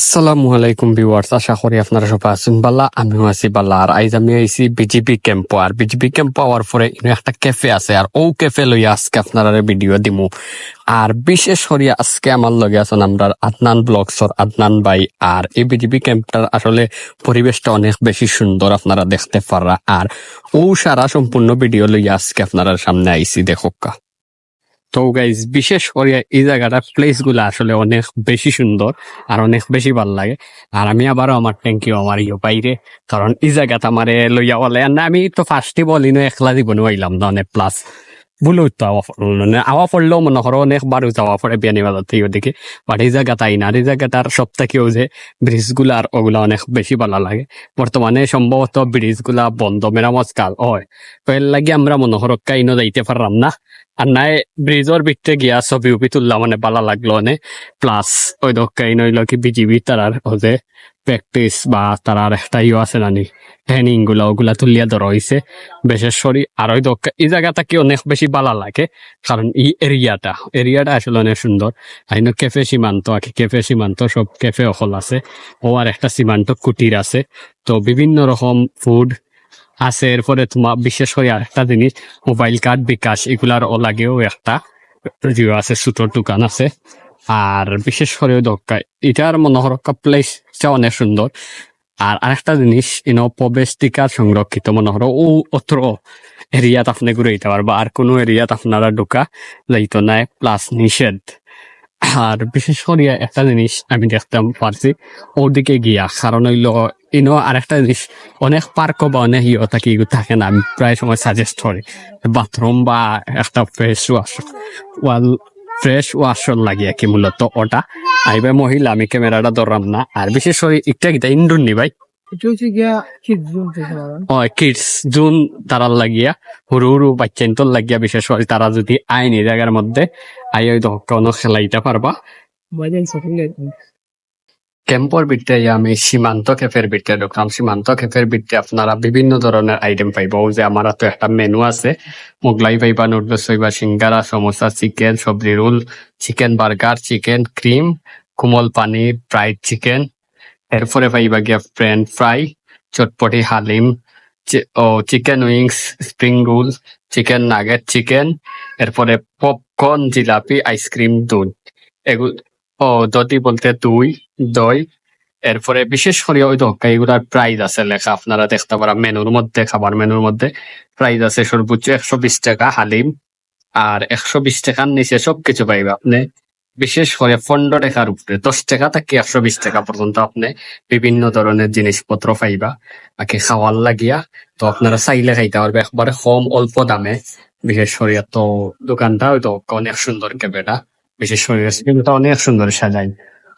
আসসালামু আলাইকুম ভিউয়ার্স, আশা করি আপনারা সবাই আছেন বালা আমিও আছি বালা আর আইজ আমি আইছি বিজিবি ক্যাম্প আর বিজিবি ক্যাম্প পাওয়ার পরে একটা ক্যাফে আছে, আর ও ক্যাফে লইয়া আজকে আপনারা ভিডিও দিমু। আর বিশেষ করে আজকে আমার লগে আছেন আমরা আদনান ব্লগসর আদনান ভাই। আর এই বিজিবি ক্যাম্পটার আসলে পরিবেশটা অনেক বেশি সুন্দর আপনারা দেখতে পারা। আর ও সারা সম্পূর্ণ ভিডিও লইয়া আজকে আপনারা সামনে আইছি দেখোকা তো গাইজ বিশেষ করে এই জায়গাটার প্লেসগুলা আসলে অনেক বেশি সুন্দর আর অনেক বেশি ভালো লাগে। আর আমি আবারও আমার ইউ আমার ইয়ে বাইরে কারণ এই জায়গাটা আমার লইয়া বলে, না, আমি তো ফার্স্টে বলি না একলা জীবনে হইলাম না, অনেক প্লাস ভুল তো আওয়া পড়ল আওয়া পড়লেও মনে করো অনেকবার যাওয়া পড়ে বিয়ানি বাজার থেকে ওদিকে। বাট এই জায়গাটা আই না আর এই জায়গাটার সব থেকেও যে ব্রিজগুলা আর ওগুলা অনেক বেশি ভালো লাগে। বর্তমানে সম্ভবত ব্রিজগুলা বন্ধ মেরামত কাল হয়। তো এর লাগে আমরা মনে করো কাইনো যাইতে পারলাম না। আর নাই ব্রিজর ভিতরে গিয়া ছবি উবি তুললাম মানে ভালো লাগল অনেক প্লাস ওই দক্কাই নইল কি বিজিবি তারার ওজে প্র্যাকটিস বা তারার একটা ইয়ে আছে নানি। ট্রেনিংগুলা ওগুলা তুলিয়া ধরা হয়েছে বিশেষ করে আর ওই দক্কা এই জায়গাটা কি অনেক বেশি ভালো লাগে? কারণ এই এরিয়াটা এরিয়াটা আসলে অনেক সুন্দর আইন কেফে সীমান্ত আকি কেফে সীমান্ত সব কেফে অকল আছে। ও আর একটা সীমান্ত কুটির আছে। তো বিভিন্ন রকম ফুড আছে, এরপরে তোমার বিশেষ করে আরেকটা জিনিস, মোবাইল কার্ড বিকাশ এগুলার লাগেও একটা জিও আছে ছোটোর দোকান আছে। আর বিশেষ করে দরকার এটার মনোহরকা প্লেসটা অনেক সুন্দর। আর আরেকটা জিনিস ইন প্রবেশ টিকা সংরক্ষিত মনোহর ও অত্র এরিয়াত আপনি ঘুরে দিতে পারবা, আর কোনো এরিয়াত আপনারা ঢোকা যাইতো নাই প্লাস নিষেধ। আর বিশেষ করে একটা জিনিস আমি দেখতে পারছি, ওদিকে গিয়া, কারণ হইল ইনো আরেকটা জিনিস অনেক পার্ক বা অনেক ইয়ে থাকে থাকে না আমি প্রায় সময় সাজেস্ট করি। বাথরুম বা একটা ফ্রেশ ওয়াশ ওয়াল ফ্রেশ ওয়াশর লাগে কি মূলত ওটা। আইবে মহিলা আমি ক্যামেরাটা ধরলাম না। আর বিশেষ করে একটা কিতা ইন্ডোর নি ভাই? ও কিডস জুন তারার লাগিয়া হুরু হুরু বাচ্চাইন্তর লাগিয়া বিশেষ করে তারা যদি আইন জায়গার মধ্যে আই ওই কোনো খেলাইতে পারবা। ক্যাম্পর ভিতরে আমি সীমান্ত ক্যাফের ভিতরে ঢুকলাম সীমান্ত ক্যাফের ভিতরে আপনারা বিভিন্ন ধরনের আইটেম পাইব যে আমার তো একটা মেনু আছে। মোগলাই পাইবা নুডলস পাইবা সিঙ্গারা সমোসা চিকেন সবজি roll chicken burger chicken cream কোমল পানি ফ্রাইড চিকেন এরপরে পাইবা গিয়া ফ্রেঞ্চ ফ্রাই চটপটি হালিম ও chicken wings spring roll chicken nugget chicken এরপরে পপকর্ন জিলাপি আইসক্রিম দুধ। এগুলো ও দতি বলতে দুই, দই, এরপরে বিশেষ করে ওই দক্কা এগুলার প্রাইস আছে লেখা, আপনারা দেখতে পারা মেনুর মধ্যে খাবার মেনুর মধ্যে প্রাইস আছে সর্বোচ্চ একশো বিশ টাকা হালিম, আর একশো বিশ টাকার নিচে সবকিছু পাইবে আপনি। বিশেষ করে পনেরো টাকার উপরে দশ টাকা থেকে একশো বিশ টাকা পর্যন্ত আপনি বিভিন্ন ধরনের জিনিসপত্র পাইবা, বাকি খাওয়ার লাগিয়া তো আপনারা চাইলে খাইতে পারবে, একবারে কম অল্প দামে। বিশেষ করে তো দোকানটা হয়তো অনেক সুন্দর কেবেটা বিশেষ করে কিন্তু অনেক সুন্দর সাজাই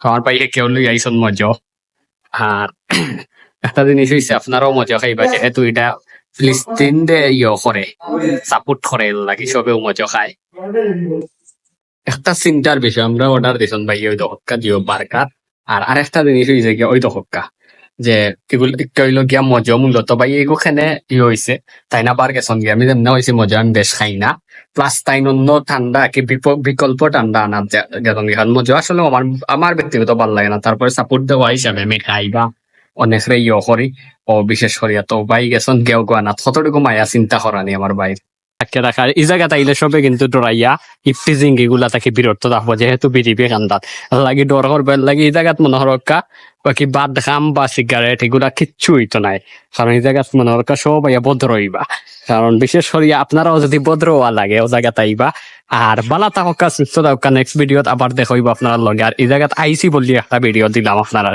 আমার বাইরে কেউ লই আইসন মজা। আর একটা জিনিস হয়েছে আপনারাও মজা খাইবা যেহেতু এটা ফিলিস্তিন দে ইয়ে করে, সাপোর্ট করে লাগি সবেও মজা খায়। একটা চিন্তার বিষয়, আমরা অর্ডার দিছন ভাই, ওই দহকা দিও বার্গার। আর আরেকটা জিনিস হয়েছে কি, ওই দহকা যে এগুলো একটা গিয়া মজা মূলত ভাই এগুখানে ই হয়েছে তাই না বার গেছন গিয়া, আমি যেমন হয়েছে মজা, আমি বেশ খাই না। প্লাস তাই অন্য ঠান্ডা কি বিকল্প ঠান্ডা আনার যে- গেছন গিয়া মজা আসলে আমার আমার ব্যক্তিগত ভালো লাগে না তারপরে সাপোর্ট দেওয়া হিসাবে আমি খাই বা অনেক ইয়ে করি ও বিশেষ করিয়া তো ভাই গেছন গেও গোয়ানা কতটুকু মায়া চিন্তা করানি আমার বাইরে থাকে রাখার এই জায়গা তাইলে সবে কিন্তু ডরাইয়া ইফটিজিং এগুলা তাকে বিরত থাকব, যেহেতু বিরিবি কান্দাত। লাগি ডর করবে লাগি এই জায়গাত মনে হরকা বাকি বাদ খাম বা সিগারেট এগুলা কিচ্ছুই তো নাই। কারণ এই জায়গা মনে হয় সব ইয়া ভদ্র হইবা কারণ বিশেষ করে আপনারাও যদি ভদ্র হওয়া লাগে ও জায়গাতে আইবা। আর বালা তাহকা, সুস্থ থাকা নেক্সট ভিডিওত আবার দেখাইব আপনার লগে। আর এই জায়গাত আইসি বললি একটা ভিডিও দিলাম আপনারা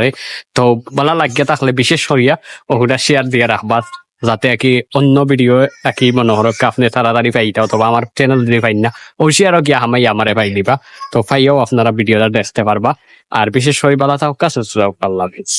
তো বালা লাগিয়ে থাকলে বিশেষ করিয়া ওগুলা শেয়ার দিয়ে রাখবা। যাতে আর কি অন্য ভিডিও আর কি মনে আপনি তাড়াতাড়ি পাইতা অথবা আমার চ্যানেল যদি পাই না ওইসি আরও গিয়া হামাই আমারে পাই দিবা। তো পাইও আপনারা ভিডিওটা দেখতে পারবা। আর বিশেষ বালা থাকা সুস্থ আল্লাহ হাফিজ।